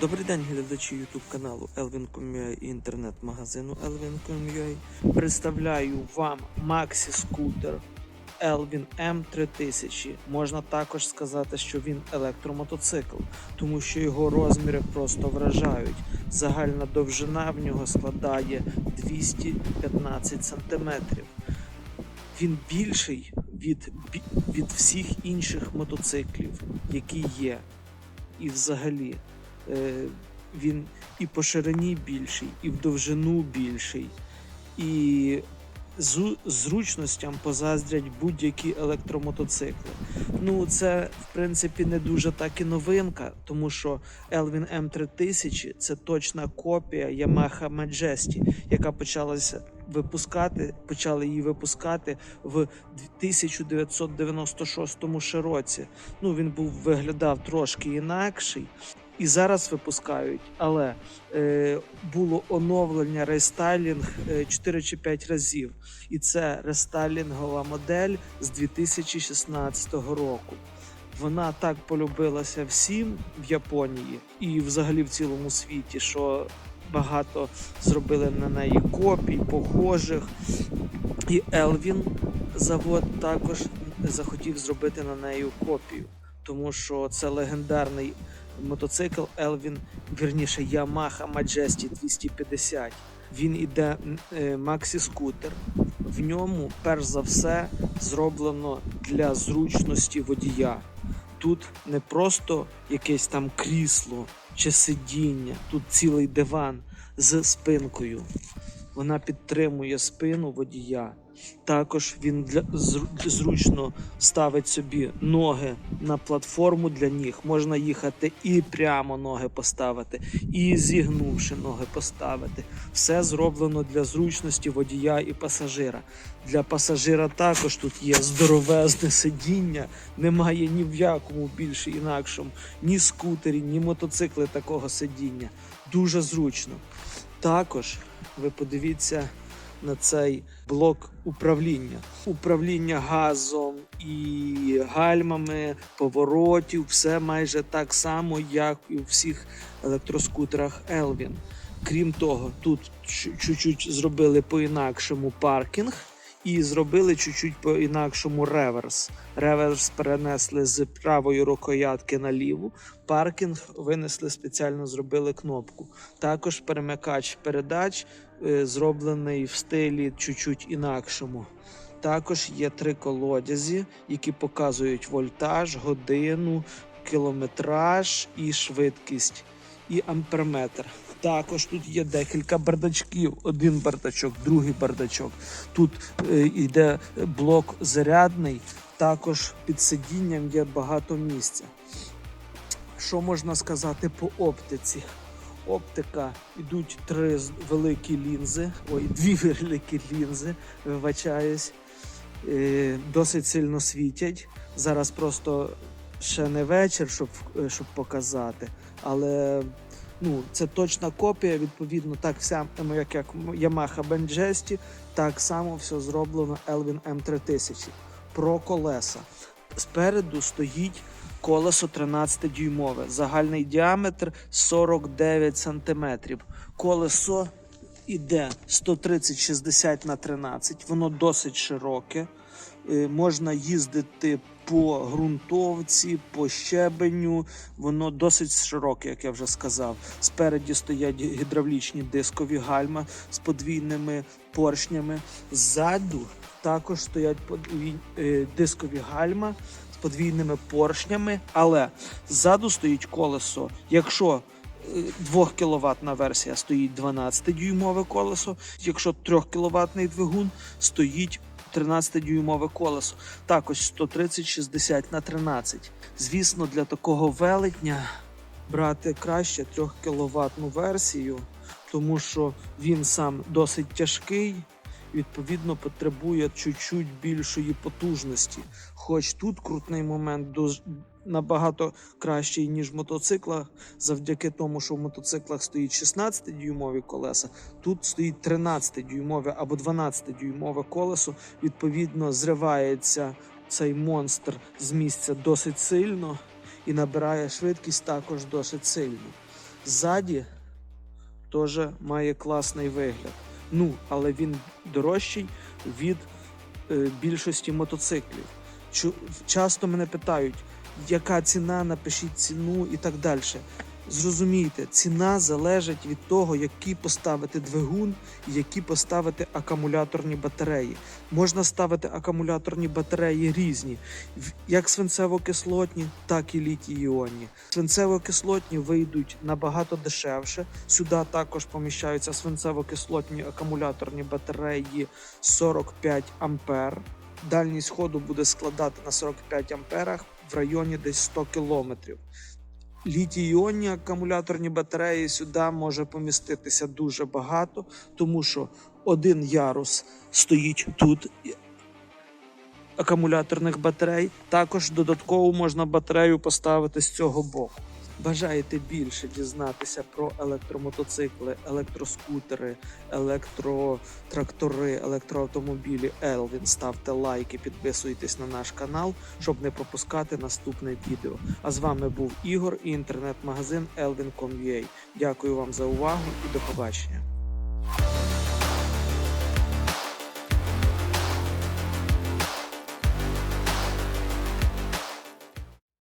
Добрий день, глядачі YouTube каналу Elvin.com.ua і інтернет-магазину Elvin.com.ua. Представляю вам Maxi скутер Elvin M3000. Можна також сказати, що він електромотоцикл, тому що його розміри просто вражають. Загальна довжина в нього складає 215 см. Він більший від, від всіх інших мотоциклів, які є. І взагалі він і по ширині більший, і в довжину більший, і зручностям позаздрять будь-які електромотоцикли. Ну, це в принципі не дуже так і новинка, тому що Elvin M3000 це точна копія Yamaha Majesty, яка почалася випускати, почали її випускати в 1996 ще році. Ну, він був виглядав трошки інакший. І зараз випускають, але е, було оновлення рестайлінг е, 4 чи 5 разів. І це рестайлінгова модель з 2016 року. Вона так полюбилася всім в Японії і взагалі в цілому світі, що багато зробили на неї копій, похожих. І Елвін завод також захотів зробити на неї копію, тому що це легендарний мотоцикл Elvin, вірніше Yamaha Majesty 250. Він іде е, Maxi скутер. В ньому, перш за все, зроблено для зручності водія. Тут не просто якесь там крісло чи сидіння, тут цілий диван з спинкою. Вона підтримує спину водія. Також він для зручно ставить собі ноги на платформу для ніг. Можна їхати і прямо ноги поставити, і зігнувши ноги поставити. Все зроблено для зручності водія і пасажира. Для пасажира також тут є здоровезне сидіння. Немає ні в якому більше інакшому, ні скутері, ні мотоцикли такого сидіння. Дуже зручно. Також ви подивіться на цей блок управління. Управління газом і гальмами, поворотів, все майже так само, як і у всіх електроскутерах Elvin. Крім того, тут чу- чуть-чуть зробили по-інакшому паркінг і зробили чуть-чуть по-інакшому реверс. Реверс перенесли з правої рукоятки на ліву. Паркінг винесли спеціально зробили кнопку. Також перемикач передач е, зроблений в стилі чуть-чуть інакшому. Також є три колодязі, які показують вольтаж, годину, кілометраж і швидкість, і амперметр. Також тут є декілька бардачків. Один бардачок, другий бардачок. Тут е, йде блок зарядний. Також під сидінням є багато місця. Що можна сказати по оптиці? Оптика йдуть три великі лінзи, ой, дві великі лінзи, вибачаюсь, е, досить сильно світять. Зараз просто ще не вечір, щоб, е, щоб показати, але ну, це точна копія, відповідно, так вся, ну, як, як Yamaha Majesty, так само все зроблено Elvin M3000. Про колеса. Спереду стоїть колесо 13-дюймове, загальний діаметр 49 см. Колесо іде 130-60 на 13, воно досить широке. Е, Можна їздити по ґрунтовці, по щебеню. Воно досить широке, як я вже сказав. Спереді стоять гідравлічні дискові гальма з подвійними поршнями. Ззаду також стоять е, дискові гальма з подвійними поршнями, але ззаду стоїть колесо. Якщо 2 кВт версія стоїть 12-дюймове колесо, якщо 3 кВт двигун стоїть 13-дюймове колесо, також 130-60 на 13. Звісно, для такого велетня брати краще 3 кВт версію, тому що він сам досить тяжкий, відповідно потребує чуть-чуть більшої потужності. Хоч тут крутний момент набагато кращий, ніж в мотоциклах, завдяки тому, що в мотоциклах стоїть 16-дюймові колеса, тут стоїть 13-дюймове або 12-дюймове колесо. Відповідно, зривається цей монстр з місця досить сильно і набирає швидкість також досить сильно. Ззаді теж має класний вигляд. Ну, але він дорожчий від е, більшості мотоциклів. Чу- часто мене питають, яка ціна, напишіть ціну і так далі. Зрозумійте, ціна залежить від того, який поставити двигун і які поставити акумуляторні батареї. Можна ставити акумуляторні батареї різні, як свинцево-кислотні, так і літій-іонні. Свинцево-кислотні вийдуть набагато дешевше. Сюди також поміщаються свинцево-кислотні акумуляторні батареї 45 ампер. Дальність ходу буде складати на 45 амперах в районі десь 100 кілометрів. Літій-іонні акумуляторні батареї сюди може поміститися дуже багато, тому що один ярус стоїть тут акумуляторних батарей. Також додатково можна батарею поставити з цього боку. Бажаєте більше дізнатися про електромотоцикли, електроскутери, електротрактори, електроавтомобілі Елвін. Ставте лайки, підписуйтесь на наш канал, щоб не пропускати наступне відео. А з вами був Ігор і інтернет-магазин Elvin.com.ua. Дякую вам за увагу і до побачення.